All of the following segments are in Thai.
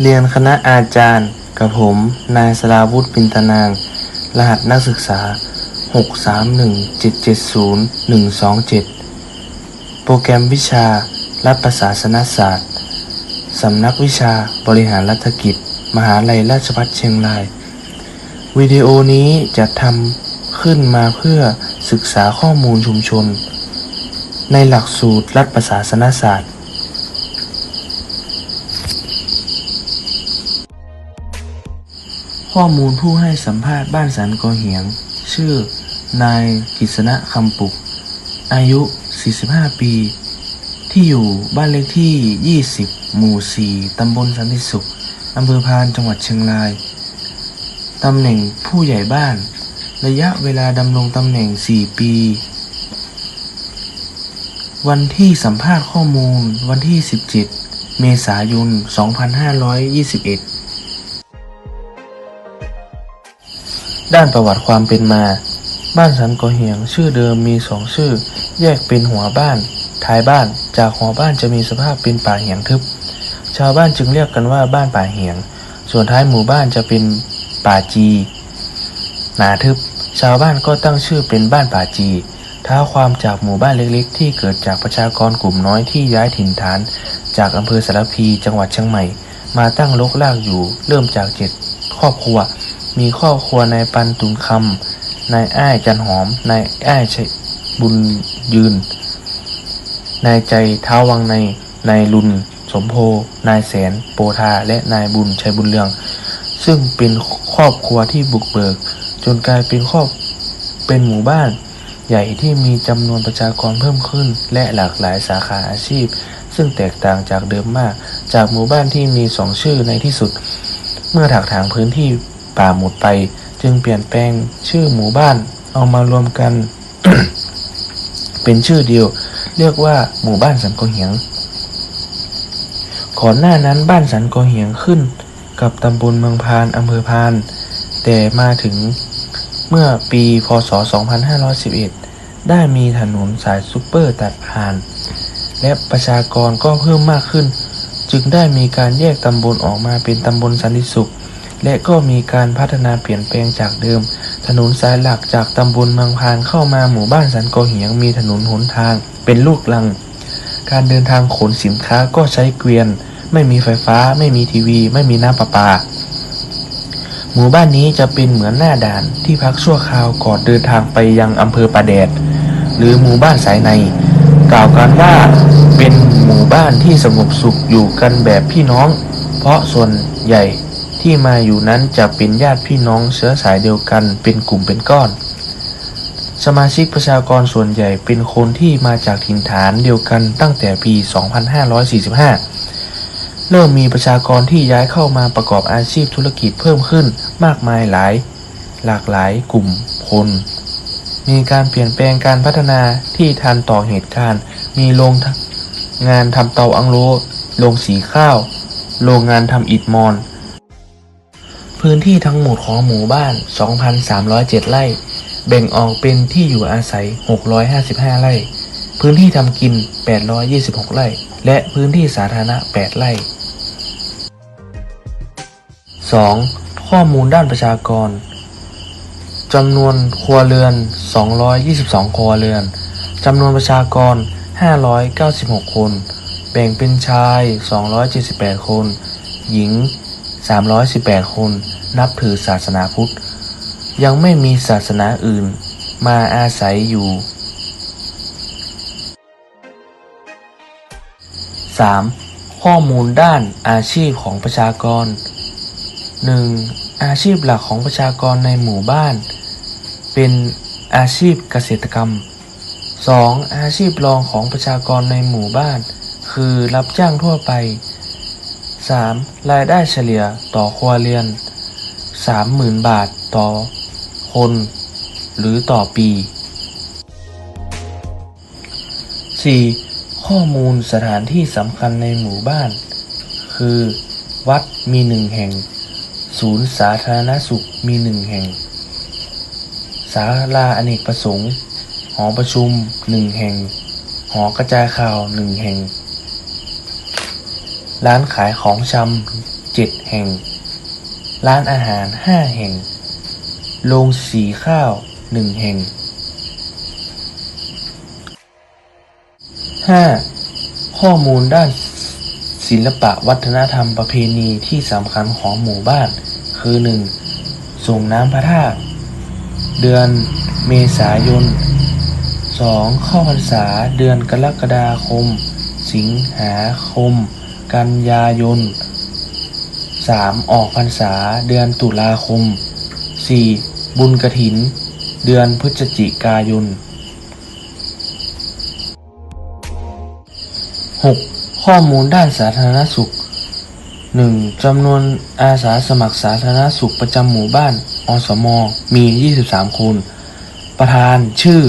เรียนคณะอาจารย์กับผม นายสราวุธปินตนาง รหัสนักศึกษา 631770127 โปรแกรมวิชารัฐประศาสนศาสตร์ สำนักวิชาบริหารรัฐกิจ มหาลัยราชภัฏเชียงราย วิดีโอนี้จะทำขึ้นมาเพื่อศึกษาข้อมูลชุมชน ในหลักสูตรรัฐประศาสนศาสตร์ ข้อมูลผู้ให้สัมภาษณ์บ้านสันกอเหียง ชื่อ นายกิษณะคำปุก อายุ 45 ปี ที่อยู่บ้านเลขที่ 20 หมู่ 4 ตำบลสันติสุข อำเภอพานจังหวัดเชียงราย ตำแหน่งผู้ใหญ่บ้าน ระยะเวลาดำรงตำแหน่ง 4 ปี วันที่สัมภาษณ์ข้อมูลวันที่ 17 เมษายน 2521 ด้านประวัติความเป็นมา บ้านสันกอเหียงชื่อเดิมมีสองชื่อ แยกเป็นหัวบ้าน ท้ายบ้าน จากหัวบ้านจะมีสภาพเป็นป่าเหียงทึบ ชาวบ้านจึงเรียกกันว่าบ้านป่าเหียง ส่วนท้ายหมู่บ้านจะเป็นป่าจีหนาทึบ ชาวบ้านก็ตั้งชื่อเป็นบ้านป่าจีท้าความจากหมู่บ้านเล็กๆ ที่เกิดจากประชากรกลุ่มน้อยที่ย้ายถิ่นฐาน จากอำเภอสารพีจังหวัดเชียงใหม่ มาตั้งรกรากอยู่ เริ่มจากเจ็ดครอบครัว มีครอบครัวนายปันตุนคำนายอ้ายจันหอม นายอ้ายชัยบุญยืน นายใจเท้าวังในนายลุนสมโพ นายแสน โปธา และนายบุญชัยบุญเรือง ซึ่งเป็นครอบครัวที่บุกเบิก จนกลายเป็นครอบเป็นหมู่บ้าน ใหญ่ที่มีจำนวนประชากรเพิ่มขึ้น และหลากหลายสาขาอาชีพ ซึ่งแตกต่างจากเดิมมาก จากหมู่บ้านที่มีสองชื่อในที่สุด เมื่อถักถางพื้นที่ ป่าหมดไป จึงเปลี่ยนแปลงชื่อหมู่บ้านเอามารวมกัน เป็นชื่อเดียว เรียกว่าหมู่บ้านสันกอเหียงก่อนหน้านั้นบ้านสันกอเหียงขึ้น กับตำบลเมืองพานอำเภอพาน แต่มาถึงเมื่อปีพศ 2511 ได้มีถนนสายซูเปอร์ตัดผ่าน และประชากรก็เพิ่มมากขึ้น จึงได้มีการแยกตำบลออกมาเป็นตำบลสันติสุข และก็มีการพัฒนาเปลี่ยนแปลงจากเดิม ถนนสายหลักจากตำบลเมืองพานเข้ามาหมู่บ้านสันโกเหียงมีถนนหนทางเป็นลูกลัง การเดินทางขนสินค้าก็ใช้เกวียน ไม่มีไฟฟ้า ไม่มีทีวี ไม่มีน้ำประปา หมู่บ้านนี้จะเป็นเหมือนหน้าด่านที่พักชั่วคราวก่อนเดินทางไปยังอำเภอป่าแดด หรือหมู่บ้านสายใน กล่าวกันว่าเป็นหมู่บ้านที่สงบสุขอยู่กันแบบพี่น้อง เพราะส่วนใหญ่ ที่มาอยู่นั้นจะเป็นญาติพี่น้องเชื้อสายเดียวกันเป็นกลุ่มเป็นก้อน สมาชิกประชากรส่วนใหญ่เป็นคนที่มาจากถิ่นฐานเดียวกันตั้งแต่ปี 2545 เริ่มมีประชากรที่ย้ายเข้ามาประกอบอาชีพธุรกิจเพิ่มขึ้นมากมายหลาย หลากหลายกลุ่มคนมีการเปลี่ยนแปลงการพัฒนาที่ทันต่อเหตุการณ์ มีโรงงานทำเตาอังโล โรงสีข้าว โรงงานทำอิฐมอน พื้นที่ทั้งหมดของหมู่บ้าน 2,307 ไร่ แบ่งออกเป็นที่อยู่อาศัย 655 ไร่ พื้นที่ทำกิน 826 ไร่ และพื้นที่สาธารณะ 8 ไร่ 2. ข้อมูลด้านประชากรจำนวนครัวเรือน 222 ครัวเรือน จำนวนประชากร 596 คน แบ่งเป็นชาย 278 คน หญิง 318 คนนับถือศาสนาพุทธ ยังไม่มีศาสนาอื่นมาอาศัยอยู่ 3. ข้อมูลด้านอาชีพของประชากร 1. อาชีพหลักของประชากรในหมู่บ้าน เป็นอาชีพเกษตรกรรม 2. อาชีพรองของประชากรในหมู่บ้าน คือรับจ้างทั่วไป 3. รายได้เฉลี่ยต่อครัวเรือน 30,000 บาทต่อคน หรือต่อปี 4. ข้อมูลสถานที่สำคัญในหมู่บ้าน คือ วัดมีหนึ่งแห่ง ศูนย์สาธารณสุขมีหนึ่งแห่ง ศาลาอเนกประสงค์ หอประชุมหนึ่งแห่ง หอกระจายข่าวหนึ่งแห่ง ร้านขายของชำเจ็ดแห่ง ร้านอาหารห้าแห่ง โรงสีข้าวหนึ่งแห่ง 5. ข้อมูลด้านศิลปะวัฒนธรรมประเพณีที่สำคัญของหมู่บ้าน คือ 1. ส่งน้ำพระธาตุเดือนเมษายน 2. เข้าพรรษาเดือนกรกฎาคม สิงหาคม กันยายน 3. ออกพรรษาเดือนตุลาคม 4. บุญกระถิน เดือนพฤศจิกายน 6. ข้อมูลด้านสาธารณสุข 1. จำนวนอาสาสมัครสาธารณสุขประจำหมู่บ้าน อสม มี 23 คน ประธานชื่อ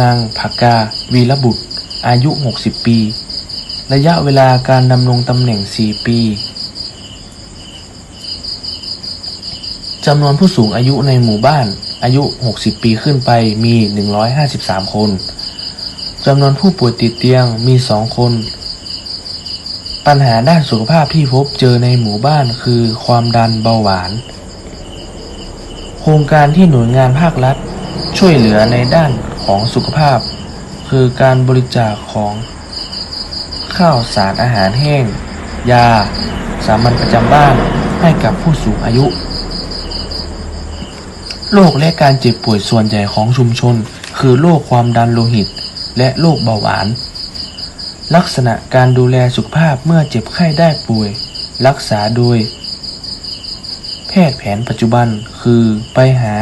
นางผักกาวีรบุตร อายุ 60 ปี ระยะเวลาการดำรงตำแหน่ง 4 ปีจำนวนผู้สูงอายุในหมู่บ้านอายุ 60 ปีขึ้นไปมี 153 คนจำนวนผู้ป่วยติดเตียงมี 2 คน ปัญหาด้านสุขภาพที่พบเจอในหมู่บ้านคือความดันเบาหวาน โครงการที่หน่วยงานภาครัฐ ช่วยเหลือในด้านของสุขภาพ คือการบริจาคของ ข้าวสารอาหารแห้ง ยา สามัญประจำบ้านให้กับผู้สูงอายุโรคและการเจ็บป่วยส่วนใหญ่ของชุมชน คือโรคความดันโลหิต และโรคเบาหวาน ลักษณะการดูแลสุขภาพเมื่อเจ็บไข้ได้ป่วย รักษาโดย แพทย์แผนปัจจุบันคือไปหา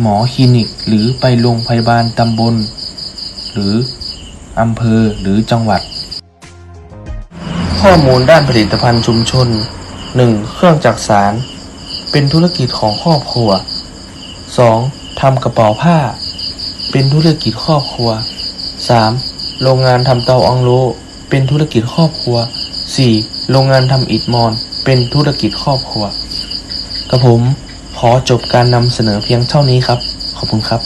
หมอคลินิกหรือไปโรงพยาบาลตำบล หรืออำเภอหรือจังหวัด ข้อมูลด้านผลิตภัณฑ์ชุมชน 1. เครื่องจักสาร เป็นธุรกิจของครอบครัว 2. ทำกระเป๋าผ้า เป็นธุรกิจครอบครัว 3. โรงงานทำเตาอังโล เป็นธุรกิจครอบครัว 4. โรงงานทำอิฐมอน เป็นธุรกิจครอบครัว กระผมขอจบการนำเสนอเพียงเท่านี้ครับ ขอบคุณครับ